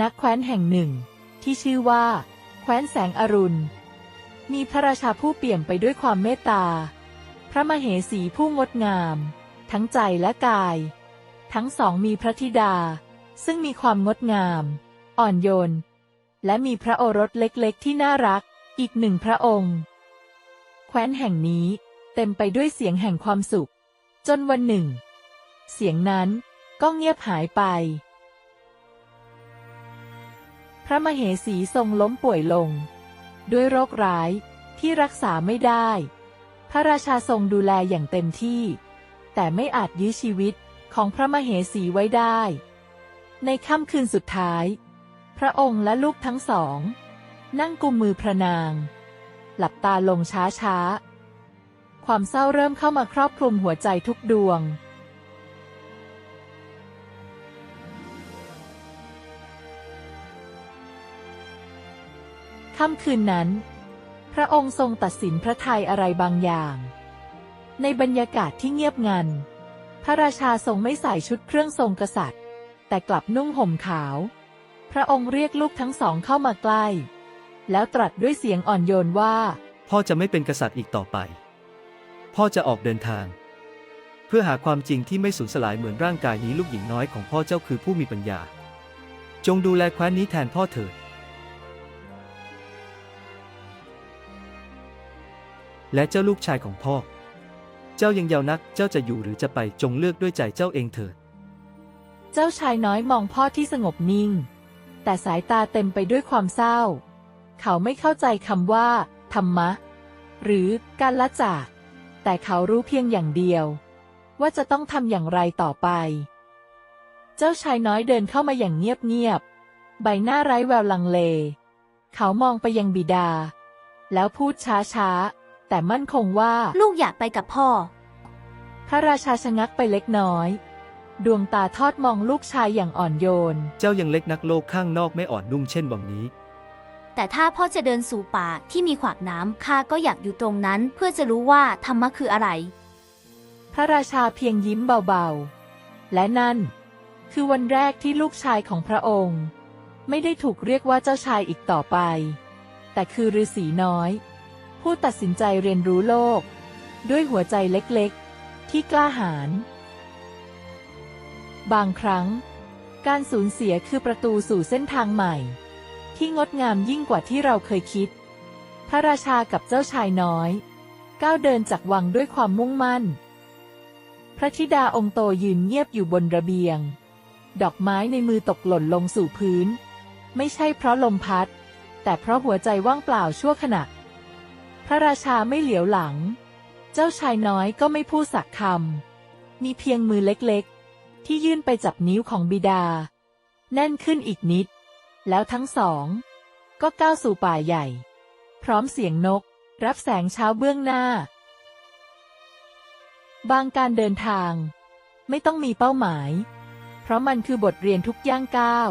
นักแคว้นแห่งหนึ่ง ที่ชื่อว่า แคว้นแสงอรุณ มีพระราชาผู้เปี่ยมไปด้วยความเมตตา พระมเหสีผู้งดงาม ทั้งใจและกาย ทั้งสองมีพระธิดา ซึ่งมีความงดงาม อ่อนโยน และมีพระโอรสเล็กๆ ที่น่ารัก อีกหนึ่งพระองค์ แคว้นแห่งนี้เต็มไปด้วยเสียงแห่งความสุข จนวันหนึ่ง เสียงนั้นก็เงียบหายไป พระมเหสีทรงล้มป่วยลง ด้วยโรคร้ายที่รักษาไม่ได้ พระราชาทรงดูแลอย่างเต็มที่ แต่ไม่อาจยื้อชีวิตของพระมเหสีไว้ได้ ในค่ำคืนสุดท้าย พระองค์และลูกทั้งสอง นั่งกุมมือพระนาง หลับตาลงช้าๆความเศร้าเริ่มเข้ามาครอบคลุมหัวใจทุกดวง ค่ำคืนนั้น พระองค์ทรงตัดสินพระทัยอะไรบางอย่าง ในบรรยากาศที่เงียบงัน พระราชาทรงไม่ใส่ชุดเครื่องทรงกษัตริย์ แต่กลับนุ่งห่มขาว พระองค์เรียกลูกทั้งสองเข้ามาใกล้ แล้วตรัสด้วยเสียงอ่อนโยนว่า พ่อจะไม่เป็นกษัตริย์อีกต่อไป พ่อจะออกเดินทาง เพื่อหาความจริงที่ไม่สูญสลายเหมือนร่างกายนี้ลูกหญิงน้อยของพ่อเจ้าคือผู้มีปัญญา จงดูแลแคว้นนี้แทนพ่อเถิด และเจ้าลูกชายของพ่อ เจ้ายังเยาวนัก เจ้าจะอยู่หรือจะไปจงเลือกด้วยใจเจ้าเองเถิด เจ้าชายน้อยมองพ่อที่สงบนิ่ง แต่สายตาเต็มไปด้วยความเศร้า เขาไม่เข้าใจคำว่าธรรมะ หรือการละจาก แต่เขารู้เพียงอย่างเดียว ว่าจะต้องทำอย่างไรต่อไป เจ้าชายน้อยเดินเข้ามาอย่างเงียบๆใบหน้าไร้แววลังเล เขามองไปยังบิดา แล้วพูดช้าๆ แต่มั่นคงว่า ลูกอยากไปกับพ่อ พระราชาชะงักไปเล็กน้อย ดวงตาทอดมองลูกชายอย่างอ่อนโยน เจ้ายังเล็กนักโลกข้างนอกไม่อ่อนนุ่มเช่นวังนี้ แต่ถ้าพ่อจะเดินสู่ป่าที่มีขวากน้ำข้าก็อยากอยู่ตรงนั้น เพื่อจะรู้ว่าธรรมะคืออะไร พระราชาเพียงยิ้มเบาๆ และนั่น คือวันแรกที่ลูกชายของพระองค์ ไม่ได้ถูกเรียกว่าเจ้าชายอีกต่อไป แต่คือฤาษีน้อย ผู้ตัดสินใจเรียนรู้โลก ด้วยหัวใจเล็กๆ ที่กล้าหาญ บางครั้ง การสูญเสียคือประตูสู่เส้นทางใหม่ ที่งดงามยิ่งกว่าที่เราเคยคิด พระราชากับเจ้าชายน้อย ก้าวเดินจากวังด้วยความมุ่งมั่น พระธิดาองค์โตยืนเงียบอยู่บนระเบียง ดอกไม้ในมือตกหล่นลงสู่พื้น ไม่ใช่เพราะลมพัด แต่เพราะหัวใจว่างเปล่าชั่วขณะ พระราชาไม่เหลียวหลัง เจ้าชายน้อยก็ไม่พูดสักคำ มีเพียงมือเล็กๆ ที่ยื่นไปจับนิ้วของบิดา แน่นขึ้นอีกนิด แล้วทั้งสอง ก็ก้าวสู่ป่าใหญ่ พร้อมเสียงนก รับแสงเช้าเบื้องหน้า บางการเดินทาง ไม่ต้องมีเป้าหมาย เพราะมันคือบทเรียนทุกย่างก้าว